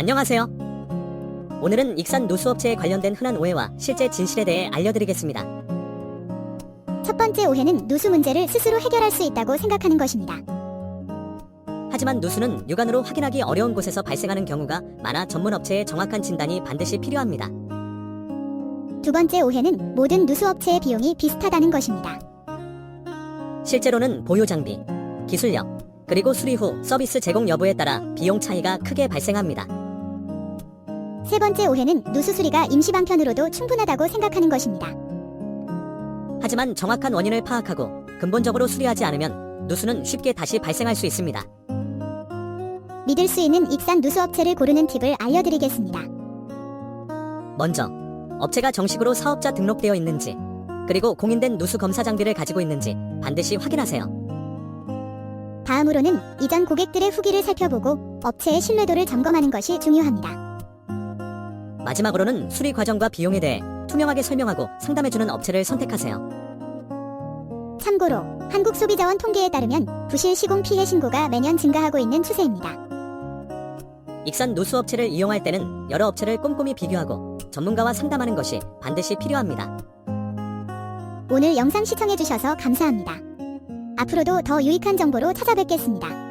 안녕하세요. 오늘은 익산 누수업체에 관련된 흔한 오해와 실제 진실에 대해 알려드리겠습니다. 첫 번째 오해는 누수 문제를 스스로 해결할 수 있다고 생각하는 것입니다. 하지만 누수는 육안으로 확인하기 어려운 곳에서 발생하는 경우가 많아 전문 업체의 정확한 진단이 반드시 필요합니다. 두 번째 오해는 모든 누수 업체의 비용이 비슷하다는 것입니다. 실제로는 보유 장비, 기술력, 그리고 수리 후 서비스 제공 여부에 따라 비용 차이가 크게 발생합니다. 세 번째 오해는 누수 수리가 임시 방편으로도 충분하다고 생각하는 것입니다. 하지만 정확한 원인을 파악하고 근본적으로 수리하지 않으면 누수는 쉽게 다시 발생할 수 있습니다. 믿을 수 있는 익산 누수 업체를 고르는 팁을 알려드리겠습니다. 먼저 업체가 정식으로 사업자 등록되어 있는지 그리고 공인된 누수 검사 장비를 가지고 있는지 반드시 확인하세요. 다음으로는 이전 고객들의 후기를 살펴보고 업체의 신뢰도를 점검하는 것이 중요합니다. 마지막으로는 수리 과정과 비용에 대해 투명하게 설명하고 상담해주는 업체를 선택하세요. 참고로 한국소비자원 통계에 따르면 부실 시공 피해 신고가 매년 증가하고 있는 추세입니다. 익산 누수업체를 이용할 때는 여러 업체를 꼼꼼히 비교하고 전문가와 상담하는 것이 반드시 필요합니다. 오늘 영상 시청해주셔서 감사합니다. 앞으로도 더 유익한 정보로 찾아뵙겠습니다.